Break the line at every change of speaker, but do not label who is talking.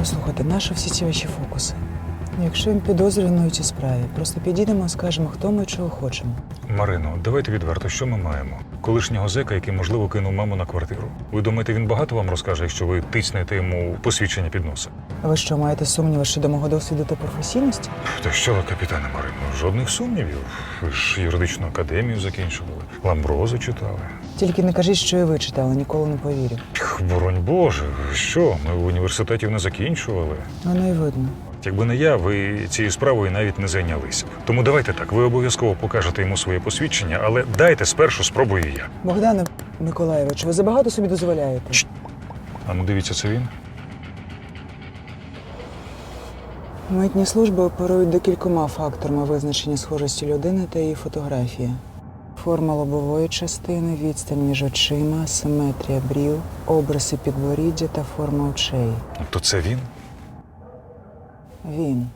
Послухайте, наші всі ці ваші фокуси. Якщо він підозрюваний у цій справі, просто підійдемо і скажемо, хто ми чого хочемо.
Марино, давайте відверто, що ми маємо? Колишнього зека, який, можливо, кинув маму на квартиру. Ви думаєте, він багато вам розкаже, якщо ви тиснете йому посвідчення під носа?
Ви що, маєте сумніви щодо мого досвіду та професійності?
Та що ви, капітане Марино, жодних сумнівів. Ви ж юридичну академію закінчували, ламброзу читали.
Тільки не кажіть, що і ви читали, ніколи не повірю.
Боронь Боже, що? Ми в університеті не закінчували.
Воно й видно.
Якби не я, ви цією справою навіть не зайнялися. б. Тому давайте так, ви обов'язково покажете йому своє посвідчення, але дайте спершу спробую я.
Богдане Миколаєвич, ви забагато собі дозволяєте.
Чш. А ну дивіться, це він.
Митні служби оперують декількома факторами визначення схожості людини та її фотографії. Форма лобової частини, відстань між очима, симетрія брів, обриси підборіддя та форма очей.
То це він?
Він.